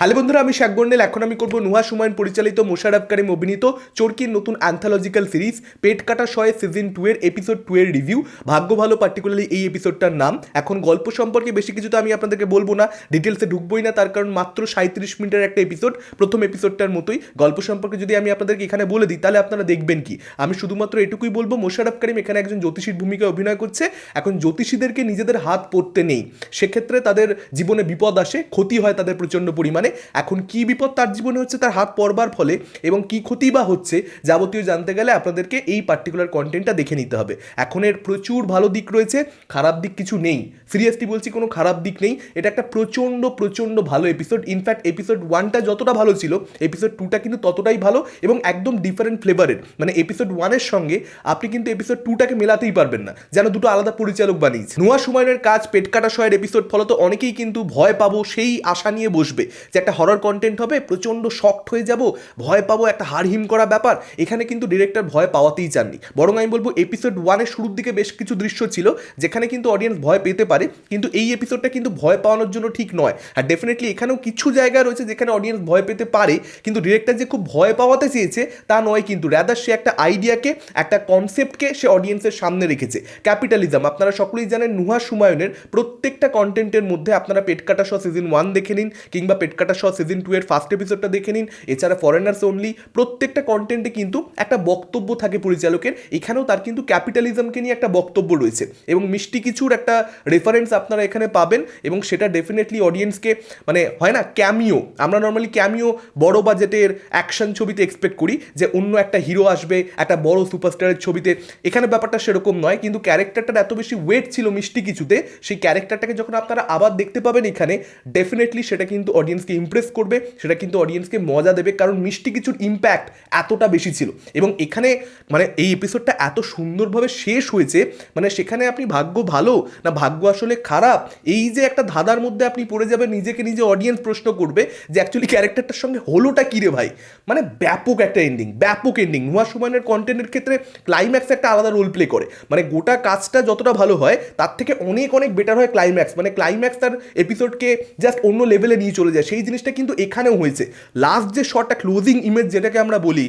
Hello বন্ধুরা, আমি শাকগন্ডেল এখন আমি করব নুহা সুমায়ন পরিচালিত মোশারফ করিম অভিনীত চরকির নতুন অ্যান্থালজিক্যাল series Pet Kata Shaw season two এর এপিসোড টু এর রিভিউ ভাগ্য ভালো পার্টিকুলারলি এই এপিসোডটার নাম। এখন গল্প সম্পর্কে বেশি কিছু তো আমি আপনাদেরকে বলব না। ডিটেলসে ঢুকবোই না, তার কারণ মাত্র সাঁত্রিশ মিনিটের একটা এপিসোড প্রথম এপিসোডটার মতোই। গল্প সম্পর্কে যদি আমি আপনাদেরকে এখানে বলে দিই, তাহলে আপনারা দেখবেন কি? আমি শুধুমাত্র এটুকুই বলব মোশারফ করিম এখানে একজন জ্যোতিষীর ভূমিকায় অভিনয় করছে। এখন জ্যোতিষীদেরকে নিজেদের হাত পড়তে নেই। সেক্ষেত্রে তাদের জীবনে বিপদ আসে, ক্ষতি হয় তাদের প্রচণ্ড পরিমাণে। এখন কি বিপদ তার জীবনে হচ্ছে তার হাত পড়বার ফলে এবং কি ক্ষতি বা হচ্ছে যাবতীয় জানতে গেলে আপনাদেরকে এই পার্টিকুলার কন্টেন্টটা দেখে নিতে হবে। এখন এর প্রচুর ভালো দিক রয়েছে, খারাপ দিক কিছু নেই। সিরিয়াসলি বলছি কোনো খারাপ দিক নেই। এটা একটা প্রচণ্ড প্রচণ্ড ভালো এপিসোড ইনফ্যাক্ট এপিসোড ওয়ানটা যতটা ভালো ছিল এপিসোড টুটা কিন্তু ততটাই ভালো এবং একদম ডিফারেন্ট ফ্লেভারের মানে এপিসোড ওয়ানের সঙ্গে আপনি কিন্তু এপিসোড টুটাকে মেলাতেই পারবেন না। যেন দুটো আলাদা পরিচালক বানিয়েছে। নোয়া সুমায়নের কাজ পেট কাটা শয়ের এপিসোড ফলত অনেকেই কিন্তু ভয় পাবো সেই আশা নিয়ে বসবে। যে একটা হরর কন্টেন্ট হবে, প্রচণ্ড শক্ট হয়ে যাব, ভয় পাবো, একটা হারহিম করা ব্যাপার। এখানে কিন্তু ডিরেক্টর ভয় পাওয়াতেই চাননি। বরং আমি বলব এপিসোড ওয়ানের শুরুর দিকে বেশ কিছু দৃশ্য ছিল, যেখানে কিন্তু অডিয়েন্স ভয় পেতে পারে, কিন্তু এই এপিসোডটা কিন্তু ভয় পাওয়ানোর জন্য ঠিক নয়। আর ডেফিনেটলি এখানেও কিছু জায়গা রয়েছে যেখানে অডিয়েন্স ভয় পেতে পারে, কিন্তু ডিরেক্টর যে খুব ভয় পাওয়াতে চেয়েছে, তা নয় কিন্তু র্যাদার সে একটা আইডিয়াকে একটা কনসেপ্টকে সে অডিয়েন্সের সামনে রেখেছে। ক্যাপিটালিজম আপনারা সকলেই জানেন নুহা সুমায়নের প্রত্যেকটা কন্টেন্টের মধ্যে আপনারা পেটকাটা শ সিজন ওয়ান দেখে নিন, কিংবা পেটকাটা শ সিজন টু এর ফার্স্ট এপিসোডটা দেখে নিন। এছাড়া ফরেনার্স অনলি প্রত্যেকটা কন্টেন্টে কিন্তু একটা বক্তব্য থাকে পরিচালকের। এখানেও তার কিন্তু ক্যাপিটালিজমকে নিয়ে একটা বক্তব্য রয়েছে। এবং মিষ্টি কিছুর একটা রেফারেন্স আপনারা এখানে পাবেন এবং সেটা ডেফিনেটলি অডিয়েন্সকে মানে হয় না ক্যামিও আমরা নর্মালি ক্যামিও বড় বাজেটের অ্যাকশন ছবিতে এক্সপেক্ট করি যে অন্য একটা হিরো আসবে, একটা বড় সুপারস্টারের ছবিতে। এখানে ব্যাপারটা সেরকম নয়, কিন্তু ক্যারেক্টারটার এত বেশি ওয়েট ছিল মিষ্টি কিছুতে, সেই ক্যারেক্টারটাকে যখন আপনারা আবার দেখতে পাবেন এখানে ডেফিনেটলি সেটা কিন্তু অডিয়েন্সকে ইমপ্রেস করবে, সেটা কিন্তু অডিয়েন্সকে মজা দেবে, কারণ মিষ্টি কিছুর ইম্প্যাক্ট এতটা বেশি ছিল। এবং এখানে মানে এই এপিসোডটা এত সুন্দরভাবে শেষ হয়েছে মানে সেখানে আপনি ভাগ্য ভালো না ভাগ্য আসলে খারাপ, এই যে একটা ধাঁধার মধ্যে আপনি পড়ে যাবেন, নিজেকে নিজে অডিয়েন্স প্রশ্ন করবে যে অ্যাকচুয়ালি ক্যারেক্টারটার সঙ্গে হলোটা কী রে ভাই? মানে ব্যাপক একটা এন্ডিং ব্যাপক এন্ডিং নুয়া সুমানের কন্টেন্টের ক্ষেত্রে ক্লাইম্যাক্স একটা আলাদা রোল প্লে করে। মানে গোটা কাজটা যতটা ভালো হয়, তার থেকে অনেক অনেক বেটার হয় ক্লাইম্যাক্স মানে ক্লাইম্যাক্স তার এপিসোডকে জাস্ট অন্য লেভেলে নিয়ে চলে যায়। সেই জিনিসটা কিন্তু এখানেও হয়েছে। লাস্ট যে শটটা ক্লোজিং ইমেজ যেটাকে আমরা বলি,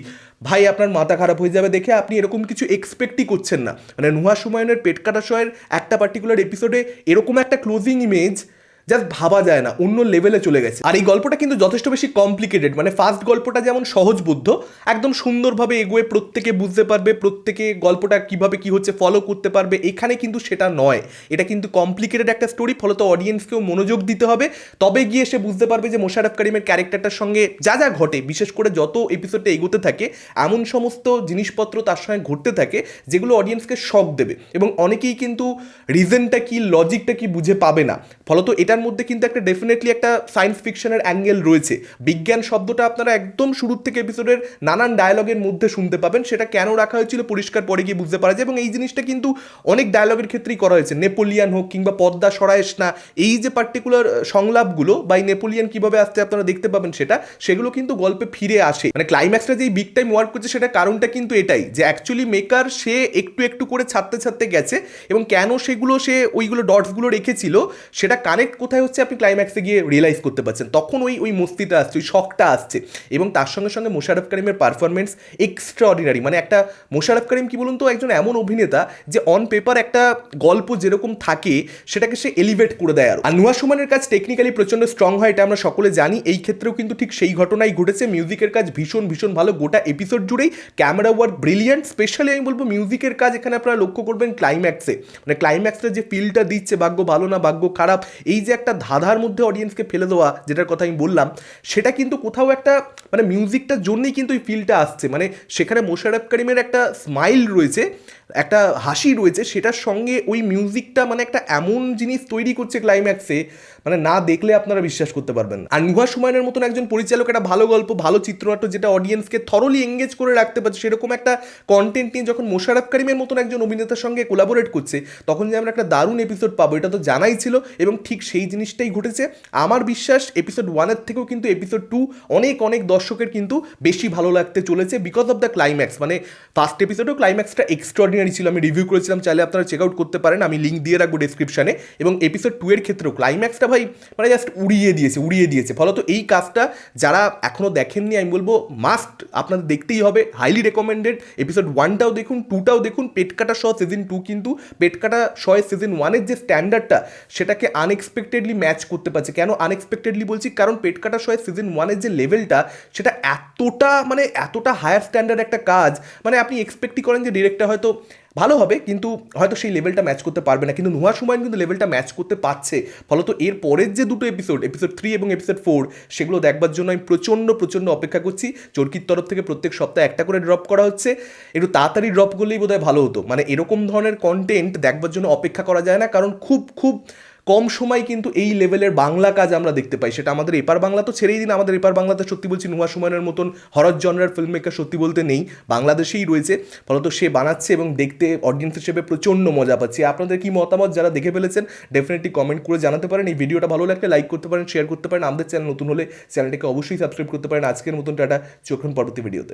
ভাই আপনার মাথা খারাপ হয়ে যাবে দেখে আপনি এরকম কিছু এক্সপেক্টই করছেন না। মানে নুহা সুমায়নের, পেট কাটা শয়ের একটা পার্টিকুলার এপিসোডে এরকম একটা ক্লোজিং ইমেজ জাস্ট ভাবা যায় না, অন্য লেভেলে চলে গেছে। আর এই গল্পটা কিন্তু যথেষ্ট বেশি কমপ্লিকেটেড মানে ফার্স্ট গল্পটা যেমন সহজবুদ্ধ একদম সুন্দরভাবে এগোয়ে প্রত্যেকে বুঝতে পারবে, প্রত্যেকে গল্পটা কীভাবে কি হচ্ছে ফলো করতে পারবে, এখানে কিন্তু সেটা নয়। এটা কিন্তু কমপ্লিকেটেড একটা স্টোরি ফলত অডিয়েন্সকেও মনোযোগ দিতে হবে। তবে গিয়ে সে বুঝতে পারবে যে মোশারফ করিমের ক্যারেক্টারটার সঙ্গে যা যা ঘটে, বিশেষ করে যত এপিসোডটা এগোতে থাকে, এমন সমস্ত জিনিসপত্র তার সঙ্গে ঘটতে থাকে, যেগুলো অডিয়েন্সকে শক দেবে। এবং অনেকেই কিন্তু রিজনটা কি লজিকটা কি বুঝে পাবে না। ফলত এটার মধ্যে কিন্তু একটা ডেফিনেটলি একটা সায়েন্স ফিকশনের অ্যাঙ্গেল রয়েছে। বিজ্ঞান শব্দটা আপনারা একদম শুরুর থেকে এপিসোডের নানান ডায়লগের মধ্যে শুনতে পাবেন। সেটা কেন রাখা হয়েছিল পরিষ্কার পরে গিয়ে বুঝতে পারা যায় এবং এই জিনিসটা কিন্তু অনেক ডায়লগের ক্ষেত্রেই করা হয়েছে। নেপোলিয়ান হোক কিংবা পদ্মা সরায়েস না, এই যে পার্টিকুলার সংলাপগুলো বা এই নেপোলিয়ান কীভাবে আসতে আপনারা দেখতে পাবেন সেটা, সেগুলো কিন্তু গল্পে ফিরে আসে। মানে ক্লাইম্যাক্সটা যে বিগ টাইম ওয়ার্ক করছে সেটা কারণটা কিন্তু এটাই, যে অ্যাকচুয়ালি মেকার সে একটু একটু করে ছাড়তে ছাড়তে গেছে এবং কেন সেগুলো সে ওইগুলো ডটসগুলো রেখেছিল, সেটা কানেক্ট কোথায় হচ্ছে আপনি ক্লাইম্যাক্সে গিয়ে রিয়েলাইজ করতে পারছেন? তখন ওই ওই মস্তিটা আসছে, ওই শখটা আসছে। এবং তার সঙ্গে সঙ্গে মোশারফ করিমের পারফরমেন্স এক্সট্রা অর্ডিনারি মানে একটা মোশারফ করিম কি বলুন তো, একজন এমন অভিনেতা যে অন পেপার একটা গল্প যেরকম থাকে, সেটাকে সে এলিভেট করে দেয় আর। নুয়া সুমানের কাজ টেকনিক্যালি প্রচণ্ড স্ট্রং হয়, এটা আমরা সকলে জানি। এই ক্ষেত্রেও কিন্তু ঠিক সেই ঘটনাই ঘটেছে। মিউজিকের কাজ ভীষণ ভীষণ ভালো। গোটা এপিসোড জুড়েই ক্যামেরা ওয়ার্ক ব্রিলিয়ান্ট স্পেশালি আমি বলব মিউজিকের কাজ এখানে আপনারা লক্ষ্য করবেন ক্লাইম্যাক্সে মানে ক্লাইম্যাক্সটা যে ফিলটা দিচ্ছে, ভাগ্য ভালো না, ভাগ্য খারাপ, এই যে একটা ধাঁধার মধ্যে অডিয়েন্সকে ফেলে দেওয়া, যেটার কথা আমি বললাম, সেটা কিন্তু কোথাও একটা মানে মিউজিকটার জন্যই কিন্তু ওই ফিলটা আসছে। মানে সেখানে মোশারফ করিমের একটা স্মাইল রয়েছে একটা হাসি রয়েছে সেটার সঙ্গে ওই মিউজিকটা মানে একটা এমন জিনিস তৈরি করছে ক্লাইম্যাক্সে মানে না দেখলে আপনারা বিশ্বাস করতে পারবেন আর নুহা সুমায়নের মতন একজন পরিচালক একটা ভালো গল্প, ভালো চিত্রনাট্য যেটা অডিয়েন্সকে থরলি এঙ্গেজ করে রাখতে পারছে, সেরকম একটা কন্টেন্ট নিয়ে যখন মোশারফ করিমের মতন একজন অভিনেতার সঙ্গে কোলাবোরেট করছে, তখন যে আমরা একটা দারুণ এপিসোড পাবো, এটা তো জানাই ছিল এবং ঠিক সেই জিনিসটাই ঘটেছে। আমার বিশ্বাস এপিসোড ওয়ানের থেকেও কিন্তু এপিসোড টু অনেক অনেক দর্শকের কিন্তু বেশি ভালো লাগতে চলেছে বিকজ অফ দ্য ক্লাইম্যাক্স মানে ফার্স্ট এপিসোডেও ক্লাইম্যাক্সটা এক্সট্রাঅর্ডিনারি এক্সট্রাঅর্ডিনারি ছিল, আমি রিভিউ করেছিলাম, চাইলে আপনারা চেক আউট করতে পারেন, আমি লিঙ্ক দিয়ে রাখব ডিসক্রিপশনে এবং এপিসোড টু এর ক্ষেত্রেও ক্লাইম্যাক্সটা ভাই মানে জাস্ট উড়িয়ে দিয়েছে উড়িয়ে দিয়েছে। ফলত এই কাজটা যারা এখনও দেখেননি, আমি বলব মাস্ট আপনাদের দেখতেই হবে হাইলি রেকমেন্ডেড এপিসোড ওয়ানটাও দেখুন টুটাও দেখুন, পেট কাটা সহ সিজন টু কিন্তু পেট কাটা শয়ে সিজন ওয়ানের যে স্ট্যান্ডার্ডটা সেটাকে আনএক্সপেক্টেডলি ম্যাচ করতে পারছে। কেন আনএক্সপেক্টেডলি বলছি? কারণ পেট কাটা শয়ে সিজন ওয়ানের যে লেভেলটা সেটা এতটা মানে এতটা হায়ার স্ট্যান্ডার্ড একটা কাজ মানে আপনি এক্সপেক্টই করেন যে ডিরেক্টর হয়তো ভালো হবে, কিন্তু হয়তো সেই লেভেলটা ম্যাচ করতে পারবে না। কিন্তু নুহা সুমায়ন কিন্তু লেভেলটা ম্যাচ করতে পারছে। ফলত এর পরের যে দুটো এপিসোড এপিসোড থ্রি এবং এপিসোড ফোর সেগুলো দেখবার জন্য আমি প্রচণ্ড প্রচণ্ড অপেক্ষা করছি। চরকির তরফ থেকে প্রত্যেক সপ্তাহে একটা করে ড্রপ করা হচ্ছে। একটু তাড়াতাড়ি ড্রপ করলেই বোধহয় ভালো হতো। মানে এরকম ধরনের কন্টেন্ট দেখবার জন্য অপেক্ষা করা যায় না। কারণ খুব খুব কম সময় কিন্তু এই লেভেলের বাংলা কাজ আমরা দেখতে পাই। সেটা আমাদের এপার বাংলা তো ছেড়েই দিন, আমাদের এপার বাংলাতে সত্যি বলছি নুহা সুমানের মতন হরর জনরার ফিল্ম মেকার সত্যি বলতে নেই, বাংলাদেশেই রয়েছে। ফলত সে বানাচ্ছে এবং দেখতে অডিয়েন্স হিসেবে প্রচণ্ড মজা পাচ্ছি। আপনাদের কি মতামত যারা দেখে ফেলেছেন ডেফিনেটলি কমেন্ট করে জানাতে পারেন। এই ভিডিওটা ভালো লাগলে লাইক করতে পারেন শেয়ার করতে পারেন। আমাদের চ্যানেল নতুন হলে চ্যানেলটিকে অবশ্যই সাবস্ক্রাইব করতে পারেন। আজকের মতন টাটা চোখন পরবর্তী ভিডিওতে